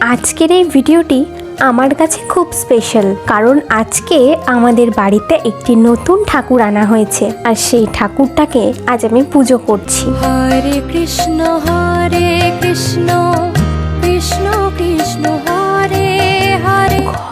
আজকের এই ভিডিওটি আমার কাছে খুব স্পেশাল কারণ আজকে আমাদের বাড়িতে একটি নতুন ঠাকুর আনা হয়েছে, আর সেই ঠাকুরটাকে আজ আমি পুজো করছি। হরে কৃষ্ণ হরে কৃষ্ণ।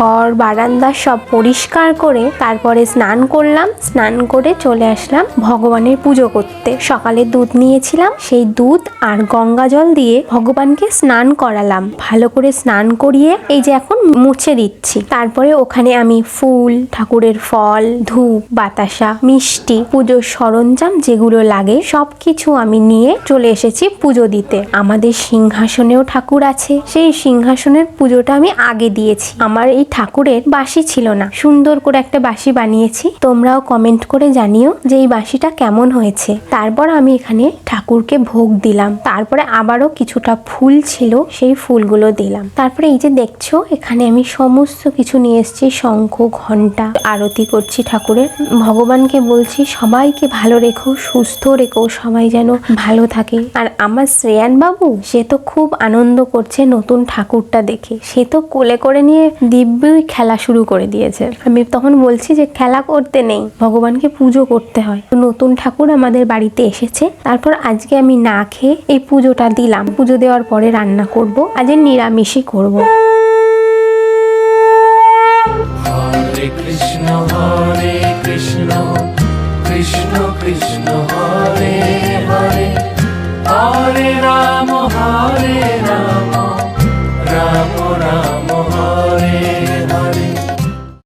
ঘর, বারান্দা সব পরিষ্কার করে তারপরে স্নান করলাম। স্নান করে চলে আসলাম ভগবানের পুজো করতে। সকালে দুধ নিয়েছিলাম। সেই দুধ আর গঙ্গা জল দিয়ে ভগবানকে স্নান করালাম। ভালো করে স্নান করিয়ে এই যে এখন মুছে দিচ্ছি। তারপরে ওখানে আমি ফুল, ঠাকুরের ফল, ধূপ, বাতাসা, মিষ্টি, পুজোর সরঞ্জাম যেগুলো লাগে সব কিছু আমি নিয়ে চলে এসেছি পুজো দিতে। আমাদের সিংহাসনেও ঠাকুর আছে। সেই সিংহাসনের পুজোটা আমি আগে দিয়েছি। আমার এই ঠাকুরের বাসি ছিল না। সুন্দর করে একটা বাসি বানিয়েছি। তোমরাও কমেন্ট করে জানিও যে এই বাসিটা কেমন হয়েছে। তারপর আমি এখানে ঠাকুরকে ভোগ দিলাম। তারপরে আবারও কিছুটা ফুল ছিল, সেই ফুলগুলো দিলাম। তারপরে এই যে দেখছ, এখানে আমি সমস্ত কিছু নিয়ে এসেছি। শঙ্খ ঘণ্টা আরতি করছি ঠাকুরের। ভগবানকে বলছি, সবাইকে ভালো রেখো, সুস্থ রেখো, সবাই যেন ভালো থাকে। আর আমার শ্রেয়ান বাবু সে তো খুব আনন্দ করছে নতুন ঠাকুরটা দেখে। সে তো কোলে করে নিয়ে দিব্যই খেলা শুরু করে দিয়েছে। আমি তখন বলছি যে, খেলা করতে নেই, ভগবানকে পুজো করতে হয়। তো নতুন ঠাকুর আমাদের বাড়িতে এসেছে। তারপর আজকে আমি না খেয়ে এই পুজোটা দিলাম। পুজো দেওয়ার পরে রান্না করব, আজ নিরামিষই করব। কৃষ্ণ কৃষ্ণ, হরে